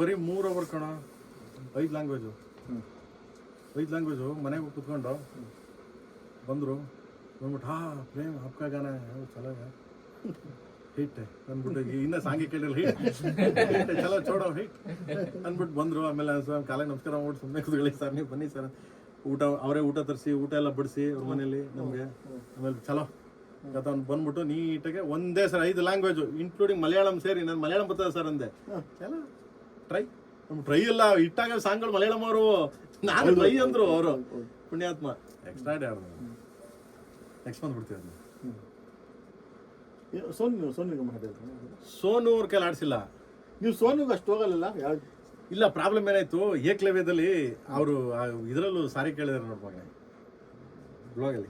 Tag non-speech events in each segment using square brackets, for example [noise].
ಬರೀ ಮೂರು ಅವರ್ ಕಣ. ಐದು ಲ್ಯಾಂಗ್ವೇಜು ಐದು ಲ್ಯಾಂಗ್ವೇಜು ಮನೆಗೆ ಕುತ್ಕೊಂಡು ಬಂದರು. ಬಂದ್ಬಿಟ್ಟು ಹಾ, ಪ್ರೇಮ್, ಹಬ್ಕ ಗಾನ ಚಲೋ ಹಿಟ್ ಅಂದ್ಬಿಟ್ಟು ಇನ್ನ ಸಾಂಗಿ ಕೇಳಿಲ್ಲ ಹಿಟ್ ಚಲೋ, ಚೋಡೋ ಹಿಟ್ ಅಂದ್ಬಿಟ್ಟು ಬಂದರು. ಆಮೇಲೆ ಕಾಲ ನಮಸ್ಕಾರ ಮಾಡಿ ಸುಮ್ಮನೆ ಸರ್, ನೀವು ಬನ್ನಿ, ಸರ್. ಊಟ, ಅವರೇ ಊಟ ತರಿಸಿ, ಊಟ ಎಲ್ಲ ಬಡಿಸಿ ಅವ್ರ ಮನೇಲಿ ನಮಗೆ. ಆಮೇಲೆ ಚಲೋ. ಅವ್ನು ಬಂದ್ಬಿಟ್ಟು ನೀಟಾಗೆ ಒಂದೇ ಸರ್ ಐದು ಲ್ಯಾಂಗ್ವೇಜು ಇನ್ಕ್ಲೂಡಿಂಗ್ ಮಲಯಾಳಂ ಸೇರಿ, ನಾನು ಮಲಯಾಳಂ ಬರ್ತದೆ ಸರ್ ಅಂದೆ. ಚಲೋ. ಟ್ರೈ. ಟ್ರೈ ಇಲ್ಲ ಇಟ್ಟಾಗ ಸಾಂಗ್ಗಳು ಮಲಯಾಳಂ ಅವರು. ನಾನು ಟ್ರೈ ಅಂದ್ರು ಅವರು. ಪುಣ್ಯಾತ್ಮ. ಎಕ್ಸ್ಟ್ರಾ ಆಡ್ರು ನೆಕ್ಸ್ಟ್ ಬಂದ್ಬಿಡ್ತೀವಿ ಅದನ್ನ. ಏ- ಸೋನು ಮಾಡಿದ್ರು ಸೋನು ಅವ್ರ ಕೈಲಿ ಆಡಿಸಿಲ್ಲ. ನೀವು ಸೋನುಗೆ ಅಷ್ಟು ಹೋಗಲ್ಲ ಇಲ್ಲ ಪ್ರಾಬ್ಲಮ್ ಏನಾಯ್ತು? ಏಕ್ಲವ್ಯದಲ್ಲಿ ಅವರು ಇದರಲ್ಲೂ ಸಾರಿ ಕೇಳಿದ್ರು ನೋಡ್ ಮಗನೇ. ಬ್ಲಾಗಲ್ಲಿ.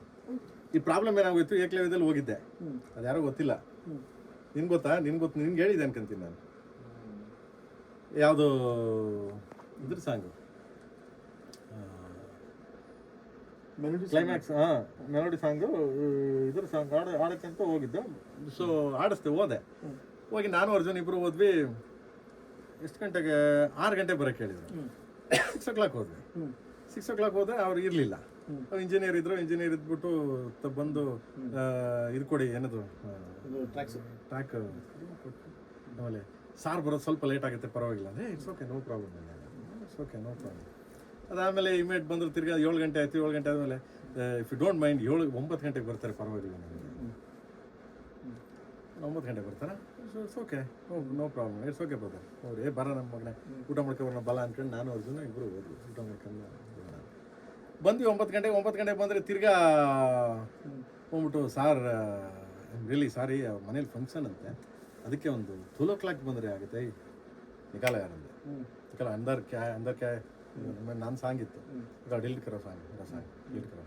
ಈ ಪ್ರಾಬ್ಲಮ್ ಏನಾಗೋಯ್ತು? ಏಕ್ಲವ್ಯದಲ್ಲಿ ಹೋಗಿದ್ದೆ. ಅದ್ಯಾರೋ ಗೊತ್ತಿಲ್ಲ. ನಿನ್ ಗೊತ್ತಾ? ನಿನ್ ಗೊತ್ತು ನಿನ್ಗೆ ಹೇಳಿದೆ ಅನ್ಕೊಂತೀನಿ ನಾನು. ಯಾವುದು ಇದ್ರ ಸಾಂಗು ಕ್ಲೈಮ್ಯಾಕ್ಸ್ ಹಾಂ ಮೆಲೋಡಿ ಸಾಂಗು ಇದ್ರ ಸಾಂಗ್ ಆಡ ಹಾಡಕ್ಕಂತ ಹೋಗಿದ್ದೆ. ಸೊ ಆಡಿಸ್ದೆ ಹೋದೆ ಹೋಗಿ ನಾನು ಅರ್ಜುನ್ ಇಬ್ಬರು ಹೋದ್ವಿ. ಎಷ್ಟು ಗಂಟೆಗೆ ಆರು ಗಂಟೆಗೆ ಬರೋಕ್ಕೆ ಹೇಳಿದ್ರು. ಸಿಕ್ಸ್ ಓ ಕ್ಲಾಕ್ ಹೋದ್ವಿ. ಸಿಕ್ಸ್ ಓ ಕ್ಲಾಕ್ ಹೋದ್ರೆ ಅವ್ರು ಇರಲಿಲ್ಲ. ಇಂಜಿನಿಯರ್ ಇದ್ರು ಇಂಜಿನಿಯರ್ ಇದ್ಬಿಟ್ಟು ಬಂದು ಇದು ಕೊಡಿ ಏನದು? ಟ್ರ್ಯಾಕ್ ಟ್ರ್ಯಾಕ್ ಆಮೇಲೆ ಸಾರ್ ಬರೋದು ಸ್ವಲ್ಪ ಲೇಟ್ ಆಗುತ್ತೆ, ಪರವಾಗಿಲ್ಲ. ಅಂದರೆ it's okay no problem it's okay no problem ಅದಾದಮೇಲೆ ಇಮೇಟ್ ಬಂದರು, ತಿರ್ಗಾ ಏಳು ಗಂಟೆ ಆಯ್ತು, ಏಳು ಗಂಟೆ ಆದಮೇಲೆ ಇಫ್ ಯು ಡೋಂಟ್ ಮೈಂಡ್ ಏಳು, ಒಂಬತ್ತು ಗಂಟೆಗೆ ಬರ್ತಾರೆ, ಪರವಾಗಿಲ್ಲ ನನಗೆ ಒಂಬತ್ತು ಗಂಟೆಗೆ ಬರ್ತಾರಾ? It's okay no no problem it's okay ಬರ್ತಾರೆ ಅವ್ರು, ಏ, ಬರ ನಮ್ಮ ಮಗನೇ. ಊಟ ಮಾಡ್ಕೊಂಡು ಬಲ ಅಂದ್ಕೊಂಡು ನಾನು ಅರ್ಜುನ ಇಬ್ಬರು ಹೋದ್ರು ಊಟ ಮಾಡ್ಕೊಂಡು. ಬಂದ್ವಿ ಒಂಬತ್ತು ಗಂಟೆಗೆ ಒಂಬತ್ತು ಗಂಟೆಗೆ ಬಂದರೆ ತಿರ್ಗಾ ಹೋಗ್ಬಿಟ್ಟು ಸಾರ್ ರಿಯಲಿ ಸಾರಿ ಮನೇಲಿ ಫಂಕ್ಷನ್ ಅಂತೆ. ಅದಕ್ಕೆ ಒಂದು ಥೂಲೋ ಓ ಕ್ಲಾಕ್ ಬಂದರೆ ಆಗುತ್ತೆ ನಿಕಾಲ ಯಾರಂದೆ ನಿಕಾಲ ಅಂದರ್ ಕ್ಯಾ ಅಂದರ್ ಕ್ಯಾ ನಾನು ಸಾಂಗ್ ಇತ್ತು. ಈಗ ಡಿಲ್ಟ್ ಕರೋ ಸಾಂಗ್ ಇರೋ ಸಾಂಗ್ ಡಿಲ್ಟ್ ಕರೋ.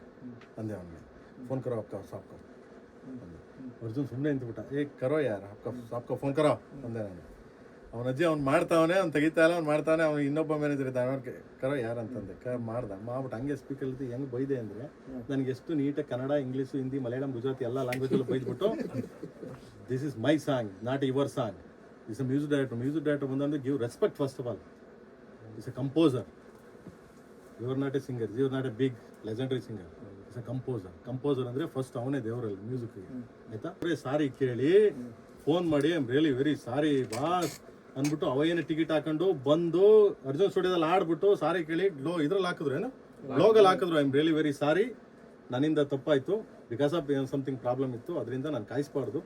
ಅಂದೆ ಅವನಿಗೆ. ಫೋನ್ ಕರೋ ಅಪ್ಪ ಸಾಪ್ಕ ಅಂದೆ. ಅರ್ಜುನ್ ಸುಮ್ಮನೆ ನಿಂತ್ಬಿಟ್ಟ. ಏ ಕರೋ ಯಾರು? ಅಪ್ಕ ಸಾಪ್ಕ ಫೋನ್ ಕರೋ. ಅಂದೆ ನಾನು. ಅವನ ಅಜ್ಜಿ ಅವ್ನು ಮಾಡ್ತಾವನೆ ಅವ್ನು ತೆಗಿತಾ ಇಲ್ಲ ಅವ್ನು ಮಾಡ್ತಾನೆ ಅವ್ನು ಇನ್ನೊಬ್ಬ ಮ್ಯಾನೇಜರ್ ಇದ್ದಾನೆ. ಅವ್ನಿಗೆ ಕರೋ ಯಾರು ಅಂತಂದೆ ಕ ಮಾಡ್ದ. ಮಾಡ್ಬಿಟ್ಟು ಹಂಗೆ ಸ್ಪೀಕ್ ಇದ್ದು ಹೆಂಗೆ ಬೈದೆ ಅಂದರೆ ನನಗೆ ಎಷ್ಟು ನೀಟಾಗಿ ಕನ್ನಡ ಇಂಗ್ಲೀಷು ಹಿಂದಿ ಮಲಯಾಳಂ ಗುಜರಾತಿ ಎಲ್ಲ ಲ್ಯಾಂಗ್ವೇಜಲ್ಲೂ ಬೈದ್ಬಿಟ್ಟು this is my song not your song is a music director music director ಬಂದಂದ್ರೆ give respect first of all is a composer your not a singer your not a big legendary singer is a composer composer ಅಂದ್ರೆ first ಅವನೇ ದೇವರಲ್ಲಿ music ಆಯ್ತಾ? Sorry ಕೇಳಿ phone ಮಾಡಿ I'm really very sorry boss ಅಂದ್ಬಿಟ್ಟು ಅವೇನೇ ticket ಹಾಕೊಂಡು ಬಂದು ಅರ್ಜುನ್ ಸ್ಟುಡಿಯೋದಲ್ಲಿ ಆಡ್ಬಿಟ್ಟು ಸಾರಿ ಕೇಳಿ ಲೋ ಇದ್ರಲ್ಲಿ ಹಾಕಿದ್ರು ಏನು? ಲೋಗಲ್ಲಿ ಹಾಕಿದ್ರು I am really very sorry ನನ್ನಿಂದ ತಪ್ಪಾಯಿತು. ಬಿಕಾಸ್ ಆಫ್ ಸಮಥಿಂಗ್ ಪ್ರಾಬ್ಲಮ್ ಇತ್ತು. ಅದರಿಂದ ನಾನು ಕಾಯಿಸ್ಬಾರ್ದು.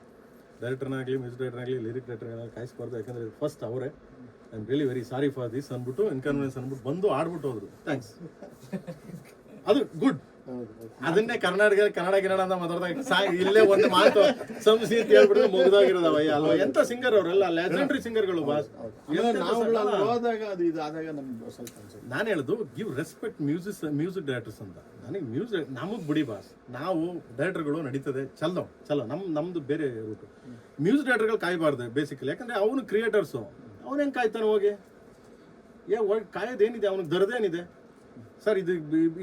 ಡೈರೆಕ್ಟರ್ನಾಗಲಿ ಮ್ಯೂಸಿಕ್ ಡೈರೆಕ್ಟರ್ನಾಗಲಿ ಲಿರಿಕ್ ಡೈರೆಕ್ಟರ್ನಾಗಲಿ ಕಾಯಿಸ್ಬಾರ್ದು. ಯಾಕಂದರೆ ಫಸ್ಟ್ ಅವರೇ. I am really very sorry for this ಅಂದ್ಬಿಟ್ಟು ಇನ್ಕನ್ವೀನಿಯನ್ಸ್ ಅಂದ್ಬಿಟ್ಟು ಬಂದು ಆಡ್ಬಿಟ್ಟು ಹೋದ್ರು. ಥ್ಯಾಂಕ್ಸ್ [laughs] ಅದು ಗುಡ್ ಅದನ್ನೇ ಕರ್ನಾಟಕ ಕನ್ನಡ ಕನ್ನಡ ಅಂತ ಮಾತಾಡ್ದಾಗ ಸಾ ಇಲ್ಲೇ ಒಂದು ಮಾತು ಸಂಸ್ಕೃತಿ ಅಂತ ಹೇಳ್ಬಿಟ್ಟು ಮುಗಿದೋಗಿರೋದವ ಅಲ್ವಾ? ಎಂತ ಸಿಂಗರ್ ಅವರೆಲ್ಲ ಲೆಜೆಂಡ್ರಿ ಸಿಂಗರ್ಗಳು ಬಾಸ್ ಹೋದಾಗ ಅದು ಇದು ಆದಾಗ ನಮ್ಗೆ ಸ್ವಲ್ಪ ಅನ್ಸುತ್ತೆ ನಾನು ಹೇಳುದು give respect music music directors ಅಂತ. ನನಗೆ ಮ್ಯೂಸಿಕ್ ನಮಗೆ ಬಿಡಿ ಬಾಸ್. ನಾವು ಡೈರೆಕ್ಟರ್ಗಳು ನಡೀತದೆ. ಚಲೋ ಚಲೋ. ನಮ್ ನಮ್ದು ಬೇರೆ ರೂಟು ಮ್ಯೂಸಿಕ್ ಡೈರೆಕ್ಟರ್ಗಳು ಕಾಯಬಾರ್ದು ಬೇಸಿಕಲಿ ಯಾಕಂದ್ರೆ ಅವನು ಕ್ರಿಯೇಟರ್ಸು ಅವನು ಹೆಂಗೆ ಕಾಯ್ತಾನೆ ಹೋಗಿ? ಏ ಒಳಗೆ ಕಾಯೋದೇನಿದೆ ಅವನಿಗೆ ದರದೇನಿದೆ ಸರ್ ಇದು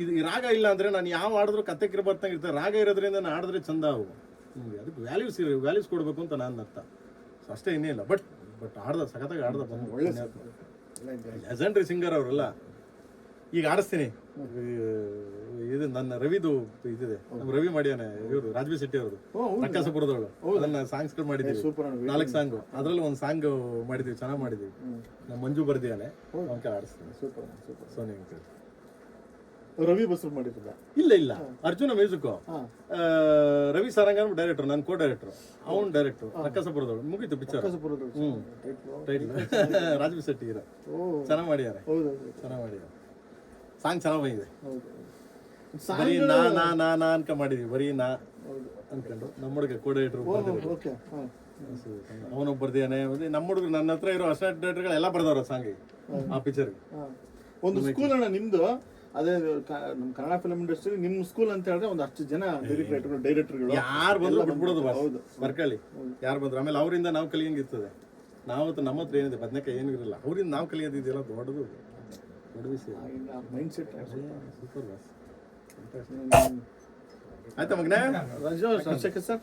ಇದು ಈ ರಾಗ ಇಲ್ಲ ಅಂದ್ರೆ ನಾನು ಯಾವ ಹಾಡಿದ್ರು ಕತ್ತೆಕಿರ ಬರ್ತಂಗೆ ಇರ್ತದೆ. ರಾಗ ಇರೋದ್ರಿಂದ ನಾನು ಆಡಿದ್ರೆ ಚಂದ ಅವು ಅದಕ್ಕೆ ವ್ಯಾಲ್ಯೂಸ್ ಇರೋ ವ್ಯಾಲ್ಯೂಸ್ ಕೊಡಬೇಕು ಅಂತ ನಾನು ಅರ್ಥ. ಸೊ ಅಷ್ಟೇ ಇನ್ನೇ ಇಲ್ಲ. ಬಟ್ ಬಟ್ ಆಡ್ದ ಸಖತ್ತಾಗಿ ಆಡ್ದ ಬಂದು ಒಳ್ಳೆ ಲೆಜೆಂಡ್ರಿ ಸಿಂಗರ್ ಅವರಲ್ಲ. ಈಗ ಆಡಿಸ್ತೀನಿ ಇದು ನನ್ನ ರವಿದು ಇದಿದೆ. ನಮ್ಮ ರವಿ ಮಾಡ್ಯಾನೆ ಇವರು ರಾಜ್ಬಿ ಶೆಟ್ಟಿ ಅವರು ರಕ್ಕಸಪುರದವಳು ಅದನ್ನ ಸಾಂಗ್ಸ್ ಮಾಡಿದ್ದೀವಿ. ಸೂಪರ್ ನಾಲ್ಕು ಸಾಂಗು ಅದ್ರಲ್ಲಿ ಒಂದು ಸಾಂಗ್ ಮಾಡಿದೀವಿ ಚೆನ್ನಾಗಿ ಮಾಡಿದೀವಿ ನಮ್ಮ ಮಂಜು ಬರ್ದಿಯಾನೆ. ಆಡಿಸ್ತೀನಿ super super Soni uncle Ravi Basru ಮಾಡಿರಲ್ಲ ಇಲ್ಲ ಇಲ್ಲ. ಅರ್ಜುನ ಮ್ಯೂಸಿಕ್. ರವಿ ಸಾರಂಗ ಡೈರೆಕ್ಟರ್ ನಾನು ಕೋ ಡೈರೆಕ್ಟರ್ ಅವನ್ ಡೈರೆಕ್ಟರ್ ರಕ್ಕಸಪುರದವಳು ಮುಗೀತು ಪಿಕ್ಚರ್ ಹ್ಮ್. ಟೈಟ್ಲ್ [laughs] ರಾಜ್ಬಿ ಶೆಟ್ಟಿ ಇರೋ. ಚೆನ್ನಾಗಿ ಹೌದು ಚೆನ್ನಾಗಿ ಮಾಡಿದ್ದಾರೆ ಸಾಂಗ್ ಚೆನ್ನಾಗಿ ಬಂದಿದೆ. ಬರೀ ನಾ ನಾ ನಾ ನಾ ಅನ್ಕ ಮಾಡಿದ್ವಿ. ಬರೀ ನಾ ಅನ್ಕೊಂಡು. ನಮ್ಮ ಹುಡುಗ ಕೋ ಡೈರೆಕ್ಟರ್ ಅವನು ಬರ್ದಿಯಾನೆ ನಮ್ಮ ಹುಡುಗರು ನನ್ನ ಹತ್ರ ಇರೋ ಅಸಿಸ್ಟೆಂಟ್ ಡೈರೆಕ್ಟರ್ಗಳೆಲ್ಲ ಬರ್ದವ್ರ ಸಾಂಗ್ ಆ ಪಿಕ್ಚರ್ಗೆ ಒಂದು ಸ್ಕೂಲ್ ಅಣ್ಣ ನಿಮ್ದು? ಅದೇ ನಮ್ಮ ಕನ್ನಡ ಫಿಲ್ಮ್ ಇಂಡಸ್ಟ್ರಿ ನಿಮ್ಮ ಸ್ಕೂಲ್ ಅಂತ ಹೇಳಿದ್ರೆ ಒಂದು ಹತ್ತು ಜನ ಡೈರೆಕ್ಟರ್ ಡೈರೆಕ್ಟರ್ಗಳು ಯಾರು ಬಂದ್ರು ಬಿಟ್ಬಿಡೋದು ಹೌದು. ಬರ್ಕಳಿ ಯಾರು ಬಂದ್ರು? ಆಮೇಲೆ ಅವರಿಂದ ನಾವು ಕಲಿಯಂಗಿರ್ತದೆ ನಾವು ನಮ್ಮ ಹತ್ರ ಏನಿದೆ? ಬದನೆಕಾಯಿ ಏನಿರಲ್ಲ ಇರಲ್ಲ. ಅವರಿಂದ ನಾವು ಕಲಿಯೋದಿದೆಯಲ್ಲ? ದೊಡ್ಡದು ದೊಡ್ಡ ವಿಷಯ ಮೈಂಡ್ ಸೆಟ್ ಸೂಪರ್ ಬಾಸ್ ಆಯ್ತಾ ಮಗನೇ? ರಾಜು ಸರ್